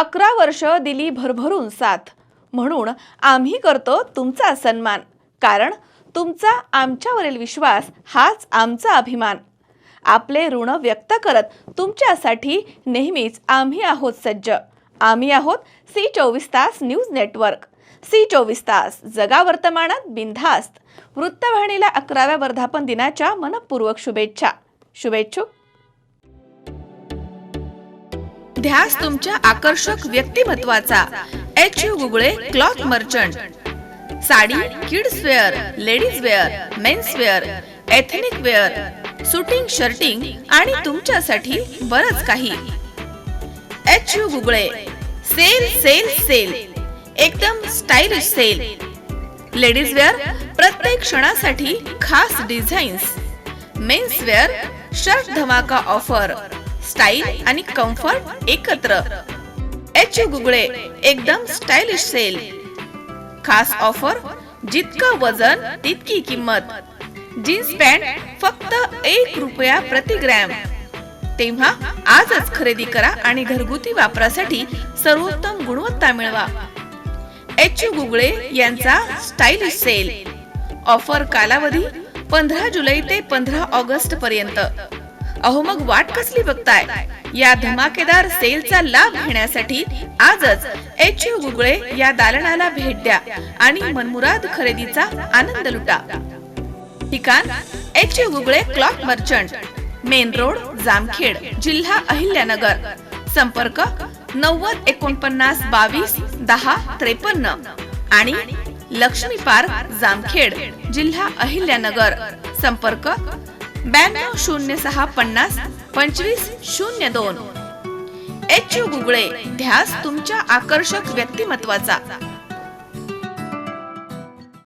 अकरा वर्ष दिली भरभरून साथ. म्हणून आम्ही करतो तुमचा सन्मान. कारण तुमचा आमच्यावरील विश्वास हाच आमचा अभिमान. आपले ऋण व्यक्त करत तुमच्यासाठी नेहमीच आम्ही आहोत सज्ज. आम्ही आहोत सी चोवीस तास न्यूज नेटवर्क. सी चोवीस तास जगा वर्तमानात बिनधास्त. वृत्तवाहिनीला अकराव्या वर्धापन दिनाच्या मनपूर्वक शुभेच्छा. शुभेच्छुक. ध्यास तुमच्या आकर्षक व्यक्तिमत्वाचा. H U Gugale cloth merchant sari kids wear ladies wear mens wear ethnic wear suiting shirting आणि तुमच्यासाठी बरच काही. H U Gugale sale sale sale एकदम स्टाईलिश सेल लेडीज वेअर प्रत्येक क्षणासाठी खास डिझाईन्स मेन्स वेअर शर्ट धमाका ऑफर स्टाईल आणि कम्फर्ट एकत्र. एच यू गुगळे एकदम स्टाईलिश सेल. खास ऑफर जितकं वजन तितकी किंमत. जीन्स पॅन्ट फक्त एक रुपया प्रति ग्रॅम. तेव्हा आजच खरेदी करा आणि घरगुती वापरासाठी सर्वोत्तम गुणवत्ता मिळवा. एच यू गुगळे यांचा स्टाईलिश सेल. ऑफर कालावधी पंधरा जुलै ते पंधरा ऑगस्ट पर्यंत. अहो मग वाट कसली बघताय? या धमाकेदार सेलचा लाभ घेण्यासाठी आजच एच यू गुगळे या दालनाला भेट द्या आणि मनमुराद खरेदीचा आनंद लुटा. ठिकाण H U Gugale clock merchant main road Jamkhed जिल्हा अहिल्यानगर. संपर्क नव्वद एकोणपन्नास बावीस दहा त्रेपन्न. आणि लक्ष्मी पार्क जामखेड जिल्हा अहिल्यानगर. संपर्क ब्याण्णव शून्य सहा पन्नास पंचवीस शून्य दोन. एच यू गुगळे ध्यास तुमच्या आकर्षक व्यक्तिमत्वाचा.